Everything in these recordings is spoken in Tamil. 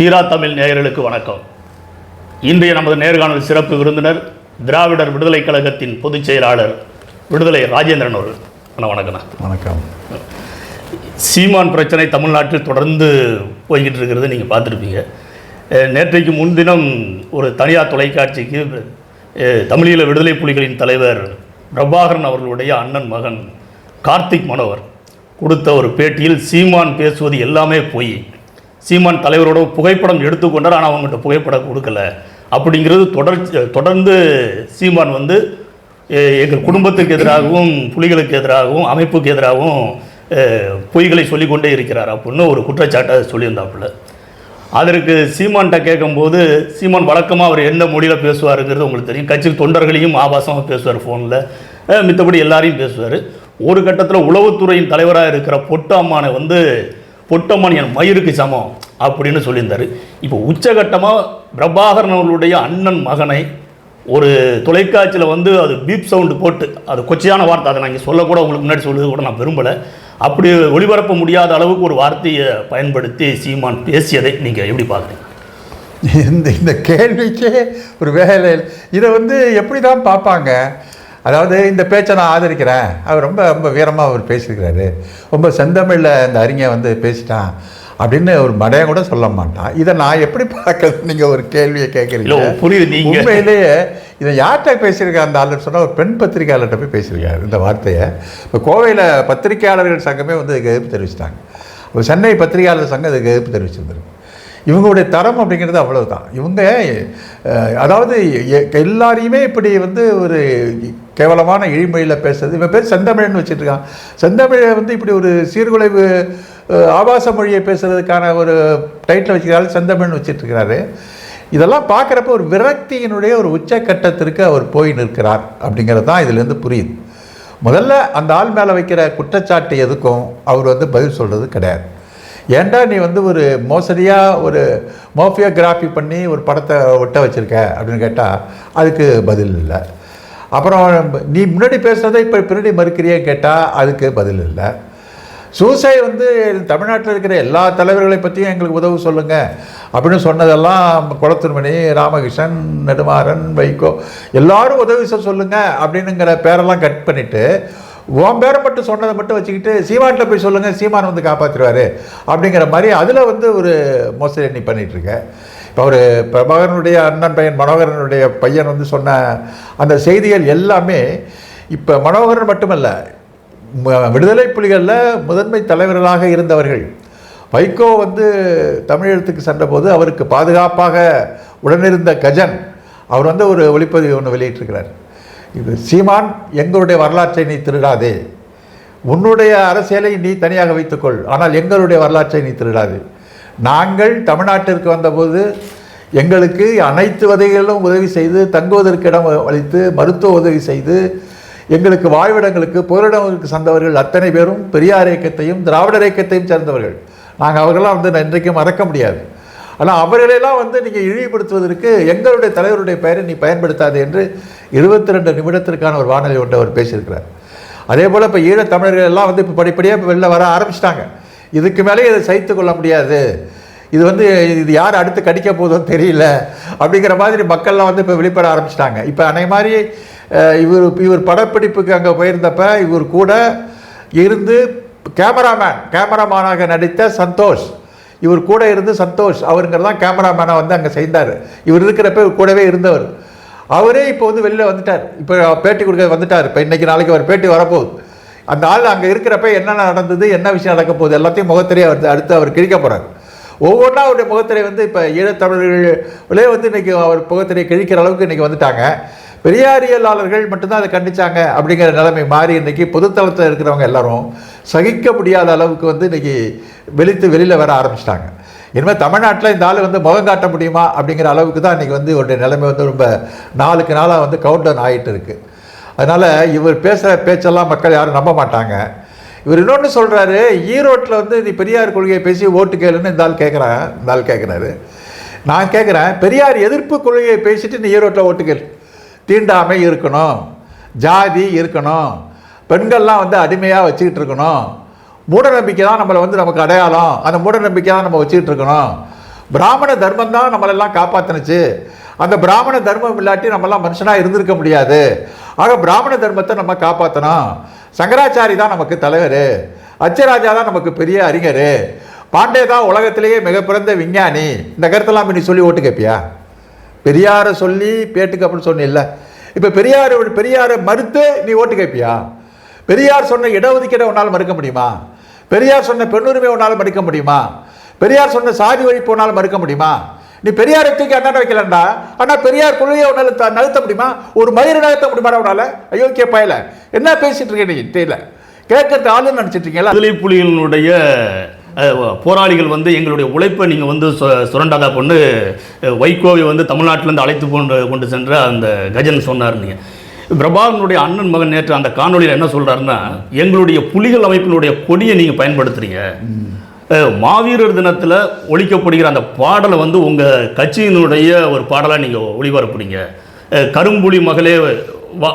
தீரா தமிழ் நேயர்களுக்கு வணக்கம். இன்றைய நமது நேர்காணல் சிறப்பு விருந்தினர் திராவிடர் விடுதலைக் கழகத்தின் பொதுச் செயலாளர் விடுதலை ராஜேந்திரன் அவர்கள். அண்ணா வணக்கண்ணா வணக்கம். சீமான் பிரச்சனை தமிழ்நாட்டில் தொடர்ந்து போய்கிட்டு இருக்கிறது நீங்கள் பார்த்துருப்பீங்க நேற்றைக்கு முன்தினம் ஒரு தனியார் தொலைக்காட்சிக்கு தமிழீழ விடுதலை புலிகளின் தலைவர் பிரபாகரன் அவர்களுடைய அண்ணன் மகன் கார்த்திக் மனோகர் கொடுத்த ஒரு பேட்டியில் சீமான் பேசுவது எல்லாமே பொய். சீமான் தலைவரோட புகைப்படம் எடுத்துக்கொண்டார் ஆனால் அவங்ககிட்ட புகைப்படம் கொடுக்கல. அப்படிங்கிறது தொடர் தொடர்ந்து சீமான் வந்து எ- எங்கள் குடும்பத்துக்கு எதிராகவும் புலிகளுக்கு எதிராகவும் அமைப்புக்கு எதிராகவும் பொய்களை சொல்லிக்கொண்டே இருக்கிறார் அப்படின்னு ஒரு குற்றச்சாட்டை சொல்லியிருந்தாப்புல. அதற்கு சீமான்கிட்ட கேட்கும்போது சீமான் வழக்கமாக அவர் எந்த மொழியில் பேசுவாருங்கிறது உங்களுக்கு தெரியும். கட்சி தொண்டர்களையும் ஆபாசமாக பேசுவார் ஃபோனில் மித்தபடி எல்லாரையும் பேசுவார். ஒரு கட்டத்தில் உளவுத்துறையின் தலைவராக இருக்கிற பொட்டம்மானை வந்து பொட்டமான் என் மயிருக்கு சமம் அப்படின்னு சொல்லியிருந்தார். இப்போ உச்சகட்டமாக பிரபாகரன் அவர்களுடைய அண்ணன் மகனை ஒரு தொலைக்காட்சியில் வந்து அது பீப் சவுண்டு போட்டு அது கொச்சையான வார்த்தை அதை நான் இங்கே சொல்லக்கூட உங்களுக்கு முன்னாடி சொல்லுறது கூட நான் விரும்பலை. அப்படி ஒளிபரப்ப முடியாத அளவுக்கு ஒரு வார்த்தையை பயன்படுத்தி சீமான் பேசியதை நீங்கள் எப்படி பார்க்குறீங்க? இந்த இந்த கேள்விக்கே ஒரு வேலை இதை வந்து எப்படி தான் பார்ப்பாங்க? அதாவது இந்த பேச்சை நான் ஆதரிக்கிறேன். அவர் ரொம்ப ரொம்ப வீரமாக அவர் பேசியிருக்கிறாரு. ரொம்ப செந்தமிழில் இந்த அறிஞர் வந்து பேசிட்டான் அப்படின்னு ஒரு மடையன் கூட சொல்ல மாட்டான். இதை நான் எப்படி பார்க்கறது? நீங்கள் ஒரு கேள்வியை கேட்குறீங்க. புரியுது நீங்கள் உண்மையிலேயே இதை யார்கிட்ட பேசியிருக்கா அந்த ஆளுன்னு சொன்னால் ஒரு பெண் பத்திரிகையாளர்கிட்ட போய் பேசியிருக்காரு இந்த வார்த்தையை. இப்போ கோவையில் பத்திரிகையாளர்கள் சங்கமே வந்து இதுக்கு எதிர்ப்பு தெரிவிச்சிட்டாங்க. சென்னை பத்திரிகையாளர் சங்கம் இதுக்கு எதிர்ப்பு தெரிவிச்சிருந்திருக்கு. இவங்களுடைய தரம் அப்படிங்கிறது அவ்வளவுதான். இவங்க அதாவது எல்லாரையுமே இப்படி வந்து ஒரு கேவலமான இழிமொழியில் பேசுறது. இவன் பேர் செந்தமிழன்னு வச்சுட்டுருக்கான் செந்தமிழை வந்து இப்படி ஒரு சீர்குலைவு ஆபாச மொழியை பேசுறதுக்கான ஒரு டைட்டில் வச்சுக்கிறாரு செந்தமிழ்னு வச்சுட்டுருக்கிறாரு இதெல்லாம் பார்க்குறப்ப ஒரு விரக்தியினுடைய ஒரு உச்சக்கட்டத்திற்கு அவர் போய் நிற்கிறார் அப்படிங்கிறது தான் இதுலேருந்து புரியுது. முதல்ல அந்த ஆள் மேலே வைக்கிற குற்றச்சாட்டு எதுக்கும்? அவர் வந்து பதில் சொல்கிறது கிடையாது. ஏன்டா நீ வந்து ஒரு மோசடியாக ஒரு மோஃபியோகிராஃபி பண்ணி ஒரு படத்தை ஒட்ட வச்சுருக்க அப்படின்னு கேட்டால் அதுக்கு பதில் இல்லை. அப்புறம் நீ முன்னாடி பேசுனதை இப்போ பின்னாடி மறுக்கிறியே கேட்டால் அதுக்கு பதில் இல்லை. சூசை வந்து தமிழ்நாட்டில் இருக்கிற எல்லா தலைவர்களை பற்றியும் எங்களுக்கு உதவு சொல்லுங்கள் அப்படின்னு சொன்னதெல்லாம் குளத்திருமணி ராமகிருஷ்ணன் நெடுமாறன் வைகோ எல்லாரும் உதவி செய்ய அப்படின்னுங்கிற பேரெல்லாம் கட் பண்ணிவிட்டு உன் பேரை மட்டும் சொன்னதை மட்டும் வச்சுக்கிட்டு சீமான்கிட்ட போய் சொல்லுங்கள் சீமான் வந்து காப்பாற்றுவார் அப்படிங்கிற மாதிரி அதில் வந்து ஒரு மோசடி நீ பண்ணிட்டு இப்போ அவர் பிரபாகரனுடைய அண்ணன் பையன் மனோகரனுடைய பையன் வந்து சொன்ன அந்த செய்திகள் எல்லாமே இப்போ மனோகரன் மட்டுமல்ல விடுதலை புலிகளில் முதன்மை தலைவர்களாக இருந்தவர்கள். வைகோ வந்து தமிழகத்துக்கு சென்றபோது அவருக்கு பாதுகாப்பாக உடனிருந்த கஜன் அவர் வந்து ஒரு ஒளிப்பதிவு ஒன்று வெளியிட்டிருக்கிறார். இது சீமான் எங்களுடைய வரலாற்றை நீ திருடாதே. உன்னுடைய அரசியலை நீ தனியாக வைத்துக்கொள் ஆனால் எங்களுடைய வரலாற்றை நீ திருடாதே. நாங்கள் தமிழ்நாட்டிற்கு வந்தபோது எங்களுக்கு அனைத்து வகைகளிலும் உதவி செய்து தங்குவதற்கு இடம் அளித்து மருத்துவ உதவி செய்து எங்களுக்கு வாழ்விடங்களுக்கு புகலிடங்களுக்கு சந்தவர்கள் அத்தனை பேரும் பெரியார் இயக்கத்தையும் திராவிடர் இயக்கத்தையும் சேர்ந்தவர்கள். நாங்கள் அவர்களெல்லாம் வந்து இன்றைக்கு மறக்க முடியாது. ஆனால் அவர்களெல்லாம் வந்து நீங்கள் இழிவுபடுத்துவதற்கு எங்களுடைய தலைவருடைய பெயரை நீ பயன்படுத்தாது என்று இருபத்தி ரெண்டு நிமிடத்திற்கான ஒரு வானொலி ஒன்று அவர் பேசியிருக்கிறார். அதே போல் இப்போ ஈழத் தமிழர்கள் எல்லாம் வந்து இப்போ படிப்படியாக இப்போ வெளில வர ஆரம்பிச்சிட்டாங்க. இதுக்கு மேலே இதை சைத்து கொள்ள முடியாது. இது வந்து இது யார் அடுத்து கடிக்க போதோ தெரியல. அப்படிங்கிற மாதிரி மக்கள்லாம் வந்து இப்போ வெளிப்பட ஆரம்பிச்சிட்டாங்க. இப்போ அதே மாதிரி இவர் இவர் படப்பிடிப்புக்கு அங்கே போயிருந்தப்ப இவர் கூட இருந்து கேமராமேன் கேமராமேனாக நடித்த சந்தோஷ். இவர் கூட இருந்து சந்தோஷ் அவருங்கிறதான் கேமராமேனாக வந்து அங்கே செய்தார் இவர் இருக்கிறப்ப இவர் கூடவே இருந்தவர். அவரே இப்போ வந்து வெளியில் வந்துட்டார். இப்போ பேட்டி கொடுக்க வந்துட்டார். இப்போ இன்றைக்கி நாளைக்கு அவர் பேட்டி வரப்போகுது. அந்த ஆள் அங்கே இருக்கிறப்ப என்னென்ன நடந்தது என்ன விஷயம் நடக்க போகுது எல்லாத்தையும் முகத்திரையை வந்து அடுத்து அவர் கிழிக்க போகிறார் ஒவ்வொன்றா அவருடைய முகத்திரை வந்து இப்போ ஈழத்தமிழர்களே வந்து இன்றைக்கி அவர் முகத்திரையை கிழிக்கிற அளவுக்கு இன்னைக்கு வந்துட்டாங்க. பெரியாரியலாளர்கள் மட்டும்தான் அதை கண்டிச்சாங்க அப்படிங்கிற நிலைமை மாறி இன்னைக்கு பொதுத்தளத்தில் இருக்கிறவங்க எல்லாரும் சகிக்க முடியாத அளவுக்கு வந்து இன்னைக்கு வெளித்து வெளியில் வர ஆரம்பிச்சிட்டாங்க. இனிமேல் தமிழ்நாட்டில் இந்த ஆள் வந்து முகம் காட்ட முடியுமா அப்படிங்கிற அளவுக்கு தான் இன்றைக்கி வந்து ஒரு நிலைமை வந்து ரொம்ப நாளுக்கு நாளாக வந்து கவுண்ட் டவுன் ஆகிட்டு இருக்குது அதனால் இவர் பேசுகிற பேச்செல்லாம் மக்கள் யாரும் நம்ப மாட்டாங்க. இவர் இன்னொன்று சொல்கிறாரு ஈரோட்டில் வந்து நீ பெரியார் கொள்கையை பேசி ஓட்டு கேளுன்னு இந்த ஆள் இந்தால் இந்த ஆள் கேட்குறாரு நான் கேட்குறேன் பெரியார் எதிர்ப்பு கொள்கையை பேசிட்டு நீ ஈரோட்டில் ஓட்டு கேள். தீண்டாமை இருக்கணும் ஜாதி இருக்கணும் பெண்கள்லாம் வந்து அடிமையாக வச்சுக்கிட்டு இருக்கணும். மூடநம்பிக்கை தான் நம்மளை வந்து நமக்கு அடையாளம். அந்த மூடநம்பிக்கை தான் நம்ம வச்சுக்கிட்டு இருக்கணும். பிராமண தர்மம் தான் நம்மளெல்லாம் காப்பாற்றினுச்சு அந்த பிராமண தர்மம் இல்லாட்டி நம்மலாம் மனுஷனாக இருந்திருக்க முடியாது. ஆக பிராமண தர்மத்தை நம்ம காப்பாற்றணும் சங்கராச்சாரி தான் நமக்கு தலைவர். அச்சராஜா தான் நமக்கு பெரிய அறிஞர். பாண்டே தான் உலகத்திலேயே மிகப்பிறந்த விஞ்ஞானி. இந்த கருத்தெல்லாம் நீ சொல்லி ஓட்டு கேட்பியா பெரியாரை சொல்லி பேட்டுக்கு அப்படின்னு சொன்னில்ல. இப்போ பெரியார் பெரியாரை மறுத்து நீ ஓட்டு கேட்பியா பெரியார் சொன்ன இடஒதுக்கீடை உன்னால் மறுக்க முடியுமா? பெரியார் சொன்ன பெண்ணுரிமை உன்னால் மறுக்க முடியுமா? பெரியார் சொன்ன சாதி ஒழிப்பு உன்னால் மறுக்க முடியுமா? நீ பெரியாரை தூக்கி அண்ணாட வைக்கலண்டா? ஆனா பெரியார் கொள்கையை உன்னால த- நகர்த்த முடியுமா? ஒரு மயிறு நகர்த்த முடியுமா உன்னால? அயோக்கிய பயல. என்ன பேசிட்டு இருக்க நீ தெரியல. கேட்கறது ஆளுன்னு நினைச்சிட்டு இருக்கீங்களா விடுதலை புலிகளினுடைய அஹ், போராளிகள் வந்து எங்களுடைய உழைப்பை நீங்கள் வந்து சுரண்டாதா பொண்ணு அஹ், வைகோவை வந்து தமிழ்நாட்டிலேருந்து அழைத்து கொண்டு கொண்டு சென்ற அந்த கஜன் சொன்னார் நீங்கள் பிரபாகரனுடைய அண்ணன் மகன் நேற்று அந்த காணொளியில் என்ன சொல்றாருன்னா எங்களுடைய புலிகள் அமைப்பினுடைய கொடியை நீங்கள் பயன்படுத்துறீங்க. மாவீரர் தினத்தில் ஒழிக்கப்படுகிற அந்த பாடலை வந்து உங்கள் கட்சியினுடைய ஒரு பாடலாக நீங்கள் ஒளிபரப்புறீங்க. கரும்புலி மகளே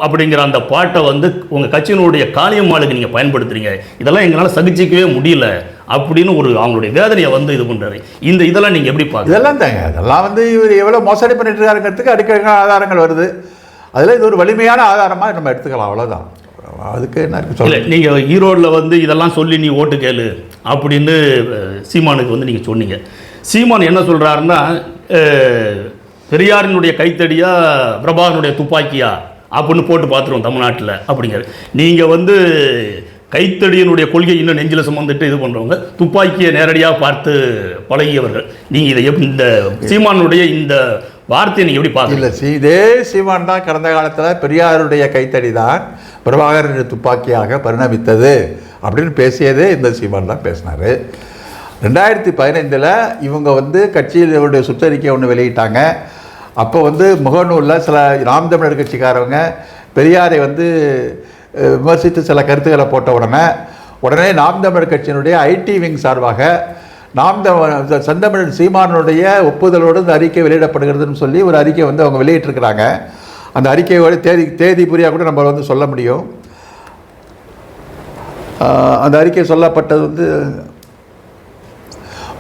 அப்படிங்கிற அந்த பாட்டை வந்து உங்கள் கட்சியினுடைய காளியம்மாளுக்கு நீங்கள் பயன்படுத்துறீங்க. இதெல்லாம் எங்களால் சகிச்சிக்கவே முடியல அப்படின்னு ஒரு அவங்களுடைய வேதனையை வந்து இது பண்ணுறாரு இந்த இதெல்லாம் நீங்கள் எப்படி பார்க்குறீங்க இதெல்லாம் தாங்க அதெல்லாம் வந்து இவர் எவ்வளோ மோசடி பண்ணிட்டு இருக்காருங்கிறதுக்கு அடிக்கடி ஆதாரங்கள் வருது. அதில் இது ஒரு வலிமையான ஆதாரமாக நம்ம எடுத்துக்கலாம் அவ்வளோதான் அதுக்கு என்ன இல்லை நீங்கள் ஈரோட்டில் வந்து இதெல்லாம் சொல்லி நீ ஓட்டு கேளு. அப்படின்னு சீமானுக்கு வந்து நீங்கள் சொன்னீங்க. சீமான் என்ன சொல்கிறாருன்னா பெரியாரினுடைய கைத்தடியா பிரபாகரனுடைய துப்பாக்கியா அப்படின்னு போட்டு பார்த்துருவோம் தமிழ்நாட்டில் அப்படிங்கிறது நீங்கள் வந்து கைத்தடியினுடைய கொள்கை இன்னும் நெஞ்சில் சுமந்துட்டு இது பண்ணுறவங்க துப்பாக்கியை நேரடியாக பார்த்து பழகியவர்கள். நீங்கள் இதை எப்படி இந்த சீமானுடைய இந்த வார்த்தையை நீங்கள் எப்படி பார்க்கல இல்லை இதே சீமான் தான் கடந்த காலத்தில் பெரியாருடைய கைத்தடி தான் பிரபாகரனுடைய துப்பாக்கியாக பரிணமித்தது அப்படின்னு பேசியதே இந்த சீமான் தான் பேசினார். ரெண்டாயிரத்தி பதினைந்தில் இவங்க வந்து கட்சியினுடைய சுற்றறிக்கை ஒன்று வெளியிட்டாங்க. அப்போ வந்து முகநூலில் சில நாம் தமிழர் கட்சிக்காரவங்க பெரியாரை வந்து விமர்சித்து சில கருத்துக்களை போட்ட உடனே உடனே நாம் தமிழர் கட்சியினுடைய ஐடி விங் சார்பாக நாம் த- செந்தமிழன் சீமானுடைய ஒப்புதலோடு இந்த அறிக்கை வெளியிடப்படுகிறதுன்னு சொல்லி ஒரு அறிக்கை வந்து அவங்க வெளியிட்டிருக்கிறாங்க. அந்த அறிக்கையோட தேதி தேதி புரியாக கூட நம்ம வந்து சொல்ல முடியும். அந்த அறிக்கை சொல்லப்பட்டது வந்து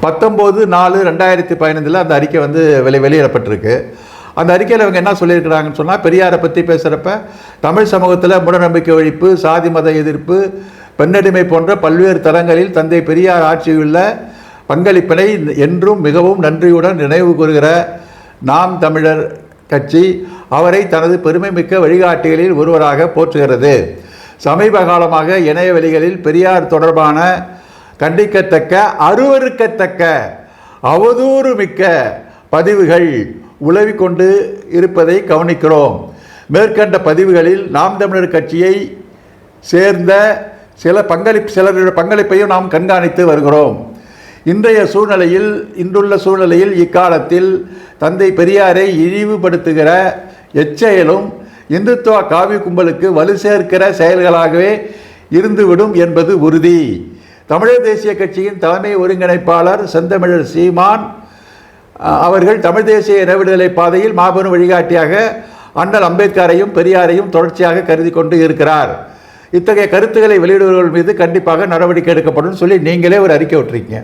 பத்தொம்போது நாலு ரெண்டாயிரத்தி பதினைந்தில் அந்த அறிக்கை வந்து வெளி வெளியிடப்பட்டிருக்கு. அந்த அறிக்கையில் அவங்க என்ன சொல்லியிருக்கிறாங்கன்னு சொன்னால் பெரியாரை பற்றி பேசுகிறப்ப தமிழ் சமூகத்தில் மூடநம்பிக்கை ஒழிப்பு சாதி மத எதிர்ப்பு பெண்ணடிமை போன்ற பல்வேறு தளங்களில் தந்தை பெரியார் ஆட்சியுள்ள பங்களிப்பினை என்றும் மிகவும் நன்றியுடன் நினைவு கூறுகிற நாம் தமிழர் கட்சி அவரை தனது பெருமைமிக்க வழிகாட்டிகளில் ஒருவராக போற்றுகிறது. சமீப காலமாக இணையவெளிகளில் பெரியார் தொடர்பான கண்டிக்கத்தக்க அருவருக்கத்தக்க அவதூறு மிக்க பதிவுகள் உளவிக்கொண்டு இருப்பதை கவனிக்கிறோம். மேற்கண்ட பதிவுகளில் நாம் தமிழர் கட்சியை சேர்ந்த சில பங்களிப்பு சிலருடைய பங்களிப்பையும் நாம் கண்காணித்து வருகிறோம். இன்றைய சூழ்நிலையில் இன்றுள்ள சூழ்நிலையில் இக்காலத்தில் தந்தை பெரியாரை இழிவுபடுத்துகிற எச்செயலும் இந்துத்துவ காவி கும்பலுக்கு வலு சேர்க்கிற செயல்களாகவே இருந்துவிடும் என்பது உறுதி. தமிழர் தேசிய கட்சியின் தலைமை ஒருங்கிணைப்பாளர் செந்தமிழர் சீமான் அவர்கள் தமிழ் தேசிய இனவிடுதலை பாதையில் மாபெரும் வழிகாட்டியாக அண்ணல் அம்பேத்கரையும் பெரியாரையும் தொடர்ச்சியாக கருதி கொண்டு இருக்கிறார். இத்தகைய கருத்துக்களை வெளியிடுபவர்கள் மீது கண்டிப்பாக நடவடிக்கை எடுக்கப்படும் சொல்லி நீங்களே ஒரு அறிக்கை விட்டுருக்கீங்க.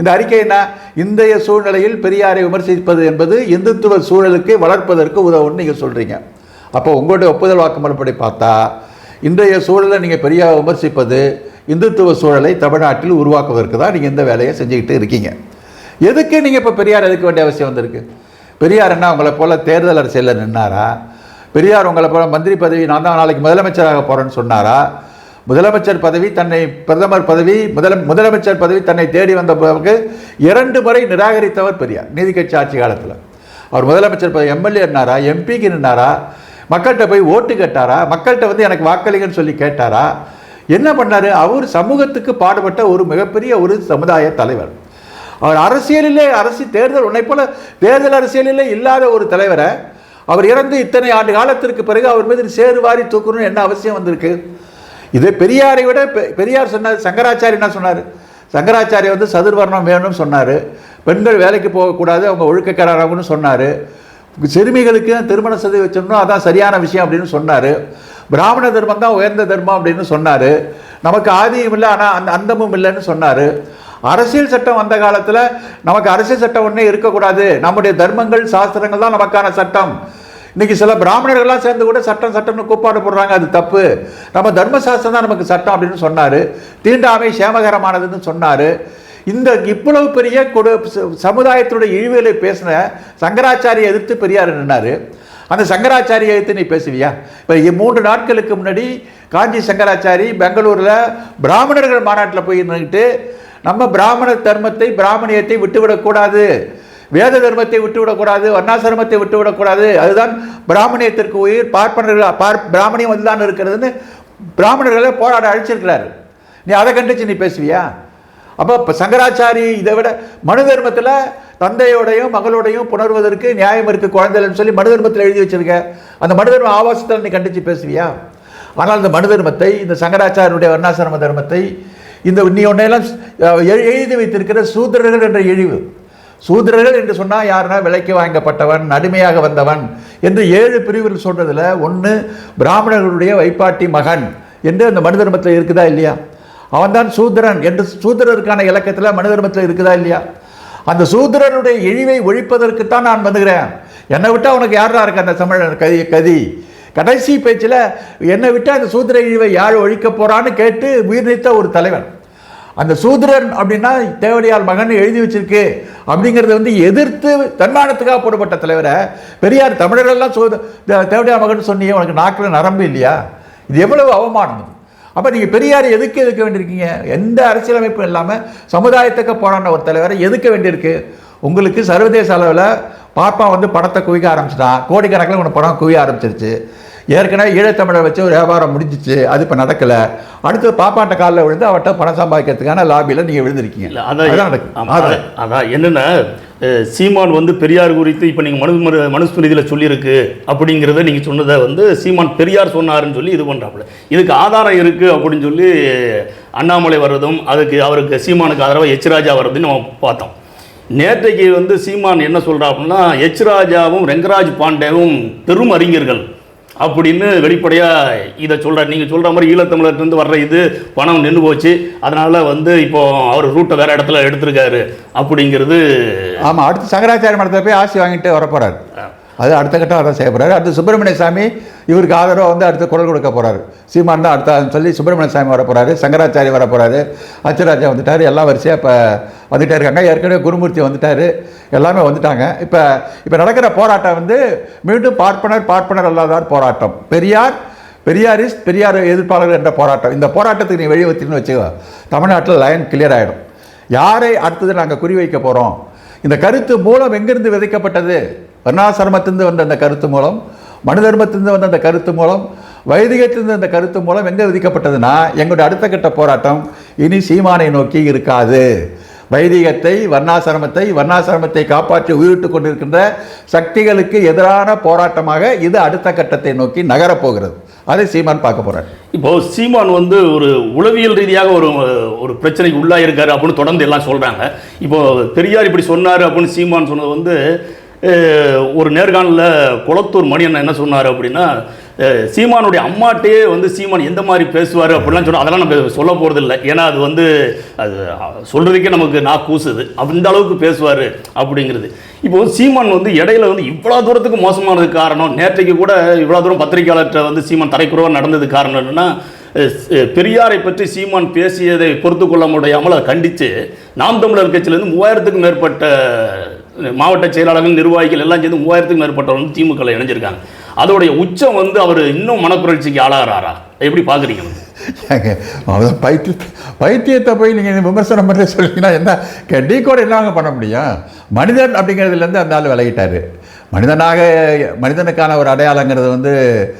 இந்த அறிக்கை என்ன? இந்திய சூழ்நிலையில் பெரியாரை விமர்சிப்பது என்பது இந்துத்துவ சூழலுக்கு வளர்ப்பதற்கு உதவும்னு நீங்கள் சொல்கிறீங்க அப்போ உங்களுடைய ஒப்புதல் வாக்குமூலப்படி பார்த்தா இன்றைய சூழலை நீங்கள் பெரியாரை விமர்சிப்பது இந்துத்துவ சூழலை தமிழ்நாட்டில் உருவாக்குவதற்கு தான் நீங்கள் இந்த வேலையை செஞ்சுக்கிட்டு இருக்கீங்க. எதுக்கு நீங்கள் இப்போ பெரியார் எதுக்க வேண்டிய அவசியம் வந்திருக்கு? பெரியார் என்ன உங்களை போல தேர்தல் அரசியலில் நின்னாரா? பெரியார் உங்களை போல மந்திரி பதவி நான் தான் நாளைக்கு முதலமைச்சராக போகிறேன்னு சொன்னாரா? முதலமைச்சர் பதவி தன்னை பிரதமர் பதவி முதல முதலமைச்சர் பதவி தன்னை தேடி வந்த பிறகு இரண்டு முறை நிராகரித்தவர் பெரியார் நீதி கட்சி ஆட்சி காலத்தில். அவர் முதலமைச்சர் பதவி எம்எல்ஏ நின்னாரா எம்பிக்கு நின்னாரா மக்கள்கிட்ட போய் ஓட்டு கேட்டாரா மக்கள்கிட்ட வந்து எனக்கு வாக்களிங்கன்னு சொல்லி கேட்டாரா என்ன பண்ணார்? அவர் சமூகத்துக்கு பாடுபட்ட ஒரு மிகப்பெரிய ஒரு சமுதாய தலைவர். அவர் அரசியலிலே அரசு தேர்தல் உன்னை போல தேர்தல் அரசியலிலே இல்லாத ஒரு தலைவரை அவர் இறந்து இத்தனை ஆண்டு காலத்திற்கு பிறகு அவர் மீது சேறு வாரி தூக்கணும்னு என்ன அவசியம் வந்திருக்கு? இது பெரியாரை விட பெ- பெரியார் சொன்னார் சங்கராச்சாரி என்ன சொன்னார்? சங்கராச்சாரி வந்து சதுர்வர்ணம் வேணும்னு சொன்னார். பெண்கள் வேலைக்கு போகக்கூடாது அவங்க ஒழுக்கக்காரங்கன்னு சொன்னார். சிறுமிகளுக்கு திருமண சதி வச்சிடணும் அதான் சரியான விஷயம் அப்படின்னு சொன்னார். பிராமண தர்மம் தான் உயர்ந்த தர்மம் அப்படின்னு சொன்னார். நமக்கு ஆதியும் இல்லை ஆனால் அந்த அந்தமும் இல்லைன்னு சொன்னார். அரசியல் சட்டம் வந்த காலத்தில் நமக்கு அரசியல் சட்டம் ஒன்றே இருக்கக்கூடாது. நம்முடைய தர்மங்கள் சாஸ்திரங்கள் தான் நமக்கான சட்டம். இன்னைக்கு சில பிராமணர்கள்லாம் சேர்ந்து கூட சட்டம் சட்டம்னு கூப்பாடு போடுறாங்க. அது தப்பு. நம்ம தர்மசாஸ்திரம் தான் நமக்கு சட்டம் அப்படின்னு சொன்னார். தீண்டாமை சேமகரமானதுன்னு சொன்னார். இந்த இவ்வளவு பெரிய கொடு சமுதாயத்தினுடைய இழிவுகளை பேசின சங்கராச்சாரியை எதிர்த்து பெரியார் நின்னார். அந்த சங்கராச்சாரியை எதிர்த்து நீ பேசுவியா? இப்போ மூன்று நாட்களுக்கு முன்னாடி காஞ்சி சங்கராச்சாரி பெங்களூரில் பிராமணர்கள் மாநாட்டில் போய் நின்றுட்டு நம்ம பிராமண தர்மத்தை பிராமணியத்தை விட்டுவிடக்கூடாது. வேத தர்மத்தை விட்டுவிடக்கூடாது வர்ணாசிரமத்தை விட்டுவிடக்கூடாது. அதுதான் பிராமணியத்திற்கு உயிர். பார்ப்பனர்கள் பார் பிராமணியம் அதுதான் இருக்கிறதுன்னு பிராமணர்களை போராட அழைச்சிருக்கிறாரு நீ அதை கண்டிச்சு நீ பேசுவியா? அப்போ இப்போ சங்கராச்சாரி இதை விட மனு தர்மத்தில் தந்தையோடையும் மகளோடையும் புணர்வதற்கு நியாயம் இருக்குது குழந்தைகள்னு சொல்லி மனு தர்மத்தில் எழுதி வச்சிருக்க. அந்த மனு தர்ம ஆவாசத்தில் நீ கண்டித்து பேசுவியா? ஆனால் இந்த மனு தர்மத்தை இந்த சங்கராச்சாரியனுடைய வர்ணாசிரம தர்மத்தை இந்த நீ ஒன்றையெல்லாம் எழு- எழுதி வைத்திருக்கிற சூத்திரர்கள் என்ற இழிவு சூதரர்கள் என்று சொன்னால் யாருன்னா விலைக்கு வாங்கப்பட்டவன் அடிமையாக வந்தவன் என்று ஏழு பிரிவுகள் சொல்கிறதுல ஒன்று பிராமணர்களுடைய வைப்பாட்டி மகன் என்று அந்த மனு தர்மத்தில் இருக்குதா இல்லையா? அவன்தான் சூத்திரன் என்று சூத்திரருக்கான இலக்கத்தில் மனு தர்மத்தில் இருக்குதா இல்லையா? அந்த சூத்திரனுடைய இழிவை ஒழிப்பதற்குத்தான் நான் வந்துகிறேன். என்னை விட்டால் உனக்கு யாரா இருக்கு அந்த தமிழன் கதி கதி? கடைசி பேச்சில் என்னை விட்டு அந்த சூத்திர இழிவை யார் ஒழிக்க போகிறான்னு கேட்டு உயிர் நீத்த ஒரு தலைவன். அந்த சூதரன் அப்படின்னா தேவடியால் மகன் எழுதி வச்சிருக்கு அப்படிங்கிறத வந்து எதிர்த்து தன்மானத்துக்காக போடப்பட்ட தலைவரை பெரியார் தமிழர்கள்லாம் சூத தேவடியார் மகன் சொன்னியே உனக்கு நாக்கில் நரம்பு இல்லையா? இது எவ்வளவு அவமானம் இது. அப்போ நீங்கள் பெரியார் எதுக்கு எதுக்க வேண்டியிருக்கீங்க? எந்த அரசியலமைப்பும் இல்லாமல் சமுதாயத்துக்கு போராடின ஒரு தலைவரை எதுக்க வேண்டியிருக்கு. உங்களுக்கு சர்வதேச அளவில் பாப்பா வந்து படத்தை குவிக்க ஆரம்பிச்சிட்டான் கோடிக்கணக்கில் உனக்கு படம் குவிய ஆரம்பிச்சிருச்சு. ஏற்கனவே ஈழத்தமிழை வச்சு ஒரு வியாபாரம் முடிஞ்சிச்சு அது இப்போ நடக்கலை. அடுத்து பாப்பாட்ட காலில் விழுந்து அவட்ட பணம் சம்பாதிக்கிறதுக்கான லாபியில் நீங்கள் விழுந்திருக்கீங்க. அதான் நடக்கும். அதான். என்னன்னா சீமான் வந்து பெரியார் குறித்து இப்போ நீங்கள் மனு மனு- மனுஸ்மிருதியில் சொல்லியிருக்கு அப்படிங்கிறத நீங்கள் சொன்னதை வந்து சீமான் பெரியார் சொன்னாருன்னு சொல்லி இது பண்ணுறாப்புல இதுக்கு ஆதாரம் இருக்குது அப்படின்னு சொல்லி அண்ணாமலை வர்றதும் அதுக்கு அவருக்கு சீமானுக்கு ஆதரவாக எச் ராஜா வர்றதுன்னு நம்ம பார்த்தோம். நேற்றைக்கு வந்து சீமான் என்ன சொல்றா அப்படின்னா எச் ராஜாவும் ரெங்கராஜ் பாண்டேவும் பெரும் அறிஞர்கள். அப்படின்னு வெளிப்படையாக இதை சொல்கிறார் நீங்கள் சொல்கிற மாதிரி ஈழத்தமிழர்லேருந்து வர்ற இது பணம் நின்று போச்சு. அதனால் வந்து இப்போ அவர் ரூட்டை வேறு இடத்துல எடுத்திருக்காரு அப்படிங்கிறது ஆமாம் அடுத்து சங்கராச்சாரிய மடத்தில் போய் ஆசி வாங்கிட்டு வரப்போறாரு. அது அடுத்த கட்டம் அதான் செய்ய போகிறாரு அடுத்து சுப்பிரமணிய சாமி இவருக்கு ஆதரவாக வந்து அடுத்து குரல் கொடுக்க போகிறாரு சீமான் தான் அடுத்த சொல்லி சுப்பிரமணிய சாமி வர போகிறாரு சங்கராச்சாரி வர போகிறாரு அச்சராஜா வந்துட்டார் எல்லாம் வரிசையாக இப்போ வந்துகிட்டே இருக்காங்க. ஏற்கனவே குருமூர்த்தி வந்துட்டார் எல்லாமே வந்துட்டாங்க. இப்போ இப்போ நடக்கிற போராட்டம் வந்து மீண்டும் பார்ப்பனர் பார்ப்பனர் அல்லாதார் போராட்டம். பெரியார் பெரியாரிஸ் பெரியார் எதிர்ப்பாளர் என்ற போராட்டம். இந்த போராட்டத்துக்கு நீ வெளிவத்தின்னு வச்சுக்கோ தமிழ்நாட்டில் லைன் கிளியர் ஆகிடும் யாரை அடுத்தது நாங்கள் குறிவைக்க போகிறோம் இந்த கருத்து மூலம் எங்கிருந்து விதைக்கப்பட்டது? வர்ணாசிரமத்திலிருந்து வந்த அந்த கருத்து மூலம் மனு தர்மத்திலிருந்து வந்த அந்த கருத்து மூலம் வைதிகத்திலிருந்து அந்த கருத்து மூலம் எங்கே விதிக்கப்பட்டதுன்னா எங்களுடைய அடுத்த கட்ட போராட்டம் இனி சீமானை நோக்கி இருக்காது. வைதிகத்தை வர்ணாசிரமத்தை வர்ணாசிரமத்தை காப்பாற்றி உயிரிட்டு கொண்டிருக்கின்ற சக்திகளுக்கு எதிரான போராட்டமாக இது அடுத்த கட்டத்தை நோக்கி நகரப் போகிறது. அதை சீமான் பார்க்க போகிறார் இப்போ சீமான் வந்து ஒரு உளவியல் ரீதியாக ஒரு ஒரு பிரச்சனைக்கு உள்ளாக இருக்காரு அப்படின்னு தொடர்ந்து எல்லாம் சொல்கிறாங்க இப்போ பெரியார் இப்படி சொன்னார் அப்படின்னு சீமான் சொன்னது வந்து ஒரு நேர்காணலில் குளத்தூர் மணியன் என்ன சொன்னார் அப்படின்னா சீமானுடைய அம்மாட்டையே வந்து சீமான் எந்த மாதிரி பேசுவார் அப்படிலாம் சொன்னால் அதெல்லாம் நம்ம சொல்ல போகிறது இல்லை ஏன்னா அது வந்து அது சொல்கிறதுக்கே நமக்கு நான் கூசுது. அந்த அளவுக்கு பேசுவார் அப்படிங்கிறது. இப்போ சீமான் வந்து இடையில வந்து இவ்வளோ தூரத்துக்கு மோசமானது காரணம் நேற்றைக்கு கூட இவ்வளோ தூரம் பத்திரிகையாளர்கிட்ட வந்து சீமான் தரைக்குறவாக நடந்தது காரணம் என்னென்னா பெரியாரை பற்றி சீமான் பேசியதை பொறுத்து கொள்ள முடியாமல் அதை கண்டித்து நாம் தமிழர் கட்சியிலேருந்து மூவாயிரத்துக்கும் மேற்பட்ட மாவட்ட செயலாளர்கள் நிர்வாகிகள் எல்லாம் சேர்ந்து மூவாயிரத்துக்கும் மேற்பட்டவர் வந்து திமுக இணைஞ்சிருக்காங்க. அதோடைய உச்சம் வந்து அவர் இன்னும் மனப்புரட்சிக்கு ஆளாகிறாரா? எப்படி பார்க்குறீங்க வந்து? ஏங்க, பைத்தியத்தை பைத்தியத்தை போய் நீங்கள் விமர்சனம் பண்ணி சொல்லிங்கன்னா என்ன? டீ கோட் என்னவாங்க பண்ண முடியும்? மனிதன் அப்படிங்கிறதுலேருந்து அந்த ஆள் விலகிட்டார். மனிதனாக மனிதனுக்கான ஒரு அடையாளங்கிறது வந்து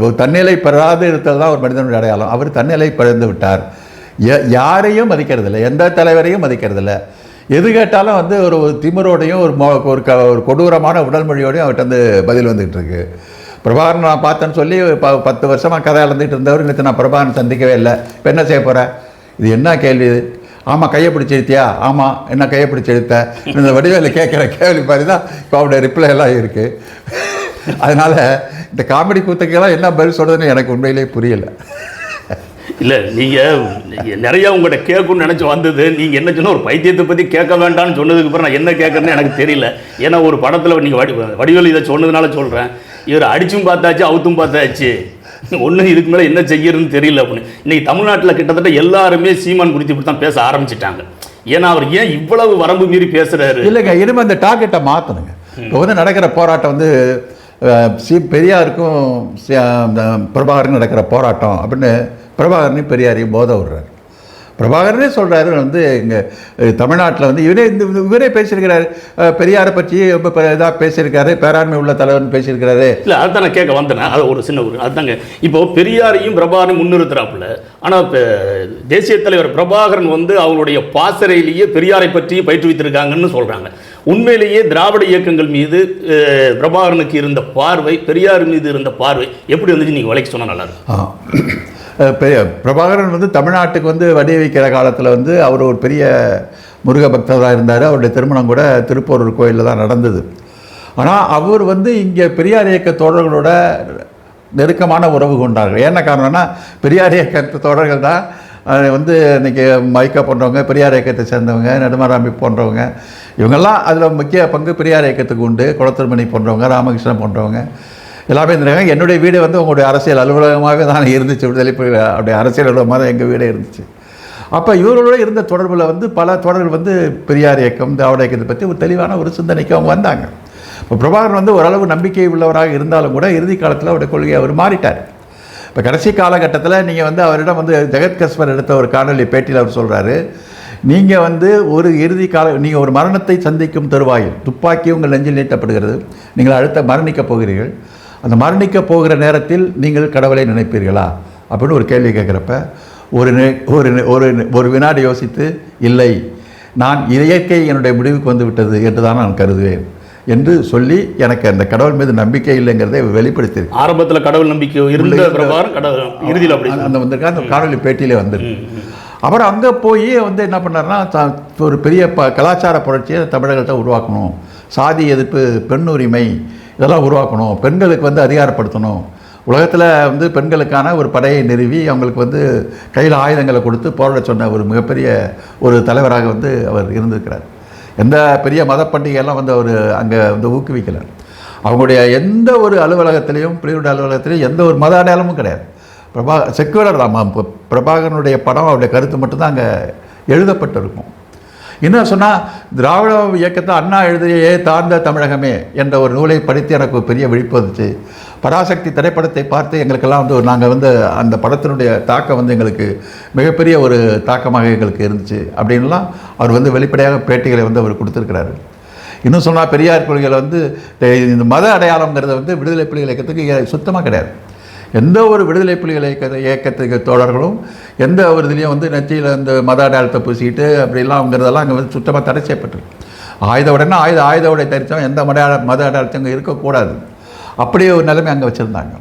ஒரு தன்னிலை பெறாது இருத்தல் தான் ஒரு மனிதனுடைய அடையாளம். அவர் தன்னிலை பிறந்து விட்டார். ய- யாரையும் மதிக்கிறதில்ல. எந்த தலைவரையும் மதிக்கிறதில்ல. எது கேட்டாலும் வந்து ஒரு ஒரு திமிரோடையும் ஒரு மொ- ஒரு க ஒரு கொடூரமான உடல் மொழியோடையும் அவர்கிட்ட வந்து பதில் வந்துகிட்டு இருக்கு. பிரபாகரன் நான் பார்த்தேன்னு சொல்லி ப பத்து வருஷமாக கதை இழந்துட்டு இருந்தவர் நேற்று நான் பிரபாகரன் சந்திக்கவே இல்லை. இப்போ என்ன செய்ய போகிறேன் இது என்ன கேள்வி இது? ஆமாம் கையை பிடிச்சி இழுத்தியா? ஆமாம் என்ன கையை பிடிச்சி இழுத்த? இந்த வடிவேலில் கேட்குற கேள்வி மாதிரி தான் இப்போ அவருடைய ரிப்ளை எல்லாம் இருக்குது அதனால் இந்த காமெடி கூத்துக்கெல்லாம் என்ன பதில் சொல்கிறதுன்னு எனக்கு உண்மையிலேயே புரியலை. இல்லை நீங்கள் நிறைய உங்கள்கிட்ட கேட்கணும்னு நினச்சி வந்தது. நீங்கள் என்ன சொன்ன ஒரு பைத்தியத்தை பற்றி கேட்க வேண்டாம்னு சொன்னதுக்கு அப்புறம் நான் என்ன கேட்குறேன்னு எனக்கு தெரியல. ஏன்னா ஒரு படத்தில் நீங்கள் வடி வடிவேல் இதை சொன்னதுனால சொல்கிறேன் இவர் அடிச்சும் பார்த்தாச்சு அவுத்தும் பார்த்தாச்சு. ஒன்றும் இதுக்கு மேலே என்ன செய்யறதுன்னு தெரியல அப்படின்னு. இன்னைக்கு தமிழ்நாட்டில் கிட்டத்தட்ட எல்லாருமே சீமான் குறித்து இப்படி தான் பேச ஆரம்பிச்சிட்டாங்க. ஏன்னா அவர் ஏன் இவ்வளவு வரம்பு மீறி பேசுறாரு? இல்லைங்க இனிமே அந்த டார்கெட்டை மாற்றணுங்க இப்போ வந்து நடக்கிற போராட்டம் வந்து சி பெரியாருக்கும் பிரபாகரன் நடக்கிற போராட்டம் அப்படின்னு பிரபாகரனையும் பெரியாரையும் போத விடுறாரு. பிரபாகரனே சொல்கிறாரு வந்து இங்கே தமிழ்நாட்டில் வந்து இவரே இந்த இவரே பேசியிருக்கிறாரு. பெரியாரை பற்றி ரொம்ப இதாக பேசியிருக்காரு பேராண்மை உள்ள தலைவர்னு பேசியிருக்கிறாரு. இல்லை அதுதான் நான் கேட்க வந்தேன் அது ஒரு சின்ன ஒரு அதுதாங்க இப்போ பெரியாரையும் பிரபாகரனையும் முன்னிறுத்துறாப்புல. ஆனால் இப்போ தேசிய தலைவர் பிரபாகரன் வந்து அவருடைய பாசறையிலேயே பெரியாரை பற்றி பயிற்றுவித்திருக்காங்கன்னு சொல்கிறாங்க உண்மையிலேயே திராவிட இயக்கங்கள் மீது பிரபாகரனுக்கு இருந்த பார்வை பெரியார் மீது இருந்த பார்வை எப்படி வந்துச்சு? நீங்கள் விலைக்கு சொன்னால் நல்லா இருக்கும். பிரபாகரன் வந்து தமிழ்நாட்டுக்கு வந்து வடி வைக்கிற காலத்தில் வந்து அவர் ஒரு பெரிய முருக பக்தராக இருந்தார். அவருடைய திருமணம் கூட திருப்போரூர் கோயிலில் தான் நடந்தது. ஆனால் அவர் வந்து இங்கே பெரியார் இயக்க தோழர்களோட நெருக்கமான உறவு கொண்டார்கள். என்ன காரணம்னா பெரியார் இயக்க தோழர்கள் தான் வந்து இன்னைக்கு மைக்கா போன்றவங்க பெரியார் இயக்கத்தை சேர்ந்தவங்க நெடுமாராமி போன்றவங்க இவங்கெல்லாம் அதில் முக்கிய பங்கு பெரியார் இயக்கத்துக்கு உண்டு. குளத்திருமணி போன்றவங்க ராமகிருஷ்ணன் போன்றவங்க. எல்லாமே இருந்தாங்க என்னுடைய வீடு வந்து உங்களுடைய அரசியல் அலுவலகமாகவே தான் இருந்துச்சு. விடுதலை புலிகள் அப்படியே அரசியல் அலுவலகமாக தான் எங்கள் வீடே இருந்துச்சு. அப்போ இவர்களோட இருந்த தொடர்பில் வந்து பல தொடர்கள் வந்து பெரியார் இயக்கம் திராவிட இயக்கத்தை பற்றி ஒரு தெளிவான ஒரு சிந்தனைக்கு அவங்க வந்தாங்க. இப்போ பிரபாகரன் வந்து ஓரளவு நம்பிக்கை உள்ளவராக இருந்தாலும் கூட இறுதி காலத்தில் அவருடைய கொள்கையை அவர் மாறிட்டார். இப்போ கடைசி காலகட்டத்தில் நீங்கள் வந்து அவரிடம் வந்து ஜெகத் கஸ்பர் எடுத்த ஒரு காணொலி பேட்டியில் அவர் சொல்கிறாரு நீங்கள் வந்து ஒரு இறுதி கால நீங்கள் ஒரு மரணத்தை சந்திக்கும் தருவாயில் துப்பாக்கி உங்கள் நெஞ்சில் நீட்டப்படுகிறது. நீங்கள் அடுத்த மரணிக்கப் போகிறீர்கள். அந்த மரணிக்கப் போகிற நேரத்தில் நீங்கள் கடவுளை நினைப்பீர்களா? அப்படின்னு ஒரு கேள்வி கேட்குறப்ப ஒரு நி- ஒரு ஒரு ஒரு வினாடி யோசித்து இல்லை நான் இயற்கை என்னுடைய முடிவுக்கு வந்து விட்டது என்று தான் நான் கருதுவேன் என்று சொல்லி எனக்கு அந்த கடவுள் மீது நம்பிக்கை இல்லைங்கிறதை வெளிப்படுத்தியிருக்கு ஆரம்பத்தில் கடவுள் நம்பிக்கை இருந்த இறுதியில் அப்படி அந்த- வந்திருக்க அந்த காணொலி பேட்டியிலே வந்திருக்கு. அப்புறம் அங்கே போய் வந்து என்ன பண்ணாருன்னா த- ஒரு பெரிய ப கலாச்சார புரட்சியை தமிழர்கள்ட்ட உருவாக்கணும். சாதி எதிர்ப்பு பெண் உரிமை இதெல்லாம் உருவாக்கணும். பெண்களுக்கு வந்து அதிகாரப்படுத்தணும். உலகத்தில் வந்து பெண்களுக்கான ஒரு படையை நிறுவி அவங்களுக்கு வந்து கையில் ஆயுதங்களை கொடுத்து போராட சொன்ன ஒரு மிகப்பெரிய ஒரு தலைவராக வந்து அவர் இருந்திருக்கிறார். எந்த பெரிய மத பண்டிகையெல்லாம் வந்து அவர் அங்கே வந்து ஊக்குவிக்கலை. அவங்களுடைய எந்த ஒரு அலுவலகத்திலையும் பிரிவுடைய அலுவலகத்திலையும் எந்த ஒரு மத அடையாளமும் கிடையாது. பிரபா செக்குலர் ராமா பிரபாகரனுடைய படம் அவருடைய கருத்து மட்டும்தான் அங்கே எழுதப்பட்டிருக்கும். இன்னும் சொன்னால் திராவிட இயக்கத்தை அண்ணா எழுதியே தாழ்ந்த தமிழகமே என்ற ஒரு நூலை படித்து எனக்கு பெரிய விழிப்பு வந்துச்சு. பராசக்தி திரைப்படத்தை பார்த்து எங்களுக்கெல்லாம் வந்து நாங்கள் வந்து அந்த படத்தினுடைய தாக்கம் வந்து எங்களுக்கு மிகப்பெரிய ஒரு தாக்கமாக எங்களுக்கு இருந்துச்சு அப்படின்லாம் அவர் வந்து வெளிப்படையாக பேட்டிகளை வந்து அவர் கொடுத்துருக்கிறாரு. இன்னும் சொன்னால் பெரியார் கொள்கையில் வந்து இந்த மத அடையாளங்கிறத வந்து விடுதலை புலிகள் இயக்கத்துக்கு சுத்தமாக கிடையாது. எந்த ஒரு விடுதலை புலிகள் இயக்க இயக்கத்துக்கு தோழர்களும் எந்த ஒரு இதுலேயும் வந்து நெற்றியில் இந்த மத அடையாளத்தை பூசிக்கிட்டு அப்படிலாம்ங்கிறதெல்லாம் அங்கே வந்து சுத்தமாக தடை செய்யப்பட்டிருக்கு. ஆயுத உடனே ஆயுத ஆயுத உடை தரித்தவன் எந்த மத மத அடையாளத்தையும் அங்கே இருக்கக்கூடாது. அப்படியே ஒரு நிலைமை அங்கே வச்சுருந்தாங்க.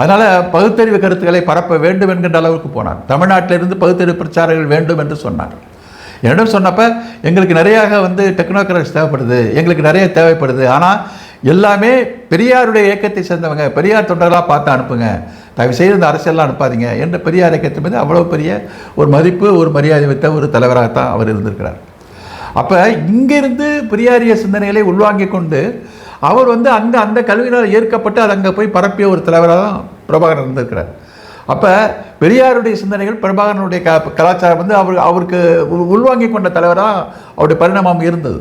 அதனால் பகுத்தறிவு கருத்துக்களை பரப்ப வேண்டும் என்கின்ற அளவுக்கு போனார் தமிழ்நாட்டிலிருந்து பகுத்தறிவு பிரச்சாரங்கள் வேண்டும் என்று சொன்னார் என்னிடம் சொன்னப்போ எங்களுக்கு நிறையாக வந்து டெக்னோக்ராட்ஸ் தேவைப்படுது எங்களுக்கு நிறைய தேவைப்படுது. ஆனால் எல்லாமே பெரியாருடைய இயக்கத்தை சேர்ந்தவங்க. பெரியார் தொண்டர்களாக பார்த்து அனுப்புங்க. தயவு செய்து இந்த அரசியல்லாம் அனுப்பாதீங்க என்ற பெரியார் இயக்கத்தின் மீது அவ்வளோ பெரிய ஒரு மதிப்பு ஒரு மரியாதை வைத்த ஒரு தலைவராகத்தான் அவர் இருந்திருக்கிறார். அப்போ இங்கிருந்து பெரியாரிய சிந்தனைகளை உள்வாங்கிக் கொண்டு அவர் வந்து அங்கே அந்த கல்வியினால் ஏற்கப்பட்டு அது அங்கே போய் பரப்பிய ஒரு தலைவராக தான் பிரபாகரன் இருந்திருக்கிறார். அப்போ பெரியாருடைய சிந்தனைகள் பிரபாகரனுடைய க கலாச்சாரம் வந்து அவர் அவருக்கு உள்வாங்கி உள்வாங்கிக் கொண்ட தலைவராக அவருடைய பரிணாமம் இருந்தது.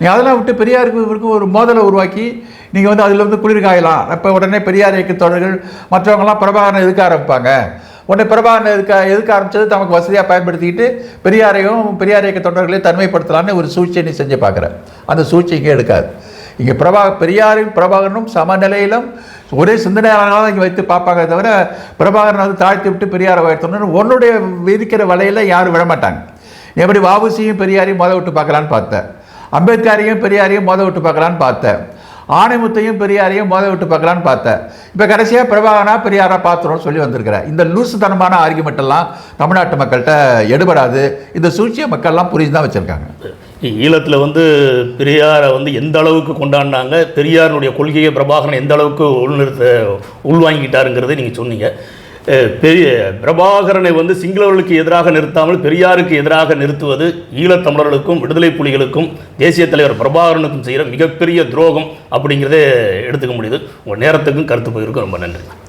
நீங்கள் அதெல்லாம் விட்டு பெரியாருக்கு இவருக்கும் ஒரு மோதலை உருவாக்கி நீங்கள் வந்து அதில் வந்து குளிர் காயலாம். இப்போ உடனே பெரியார் இயக்க தொடர்கள் மற்றவங்கலாம் பிரபாகரனை எதுக்க ஆரம்பிப்பாங்க. உடனே பிரபாகரனை எதுக்க எதுக்க ஆரம்பிச்சது தமக்கு வசதியாக பயன்படுத்திக்கிட்டு பெரியாரையும் பெரியார் இயக்க தொண்டர்களையும் தன்மைப்படுத்தலான்னு ஒரு சூழ்ச்சியை நீ செஞ்சு பார்க்குறேன் அந்த சூழ்ச்சி இங்கே எடுக்காது. இங்கே பிரபா பெரியாரும் பிரபாகரனும் சமநிலையிலும் ஒரே சிந்தனையாளர்களாக இங்கே வைத்து பார்ப்பாங்க தவிர பிரபாகரன் வந்து தாழ்த்தி விட்டு பெரியாரை உயர்த்தணும்னு உன்னுடைய விதிக்கிற வலையில் யாரும் விடமாட்டாங்க. எப்படி வாபுசியும் பெரியாரையும் மொத விட்டு பார்க்கலான்னு பார்த்தேன். அம்பேத்கரையும் பெரியாரையும் மோத விட்டு பார்க்கலான்னு பார்த்தேன். ஆணைமுத்தையும் பெரியாரையும் மோத விட்டு பார்க்கலான்னு பார்த்தேன். இப்போ கடைசியாக பிரபாகரனா பெரியாரா பார்த்துருவோம்னு சொல்லி வந்திருக்கிறேன் இந்த லூசுத்தனமான ஆர்குமெண்ட் எல்லாம் தமிழ்நாட்டு மக்கள்கிட்ட எடுபடாது. இந்த சூழ்ச்சியை மக்கள்லாம் புரிஞ்சு தான் வச்சுருக்காங்க. ஈழத்தில் வந்து பெரியாரை வந்து எந்த அளவுக்கு கொண்டாடினாங்க பெரியாருடைய கொள்கையை பிரபாகரன் எந்த அளவுக்கு உள்நிறுத்த உள்வாங்கிட்டாருங்கிறதை நீங்கள் சொன்னீங்க. பெரிய பிரபாகரனை வந்து சிங்களவர்களுக்கு எதிராக நிறுத்தாமல் பெரியாருக்கு எதிராக நிறுத்துவது ஈழத்தமிழர்களுக்கும் விடுதலை புலிகளுக்கும் தேசிய தலைவர் பிரபாகரனுக்கும் செய்கிற மிகப்பெரிய துரோகம் அப்படிங்கிறதே எடுத்துக்க முடியுது. உங்கள் நேரத்துக்கும் கருத்து போயிருக்கும் ரொம்ப நன்றி.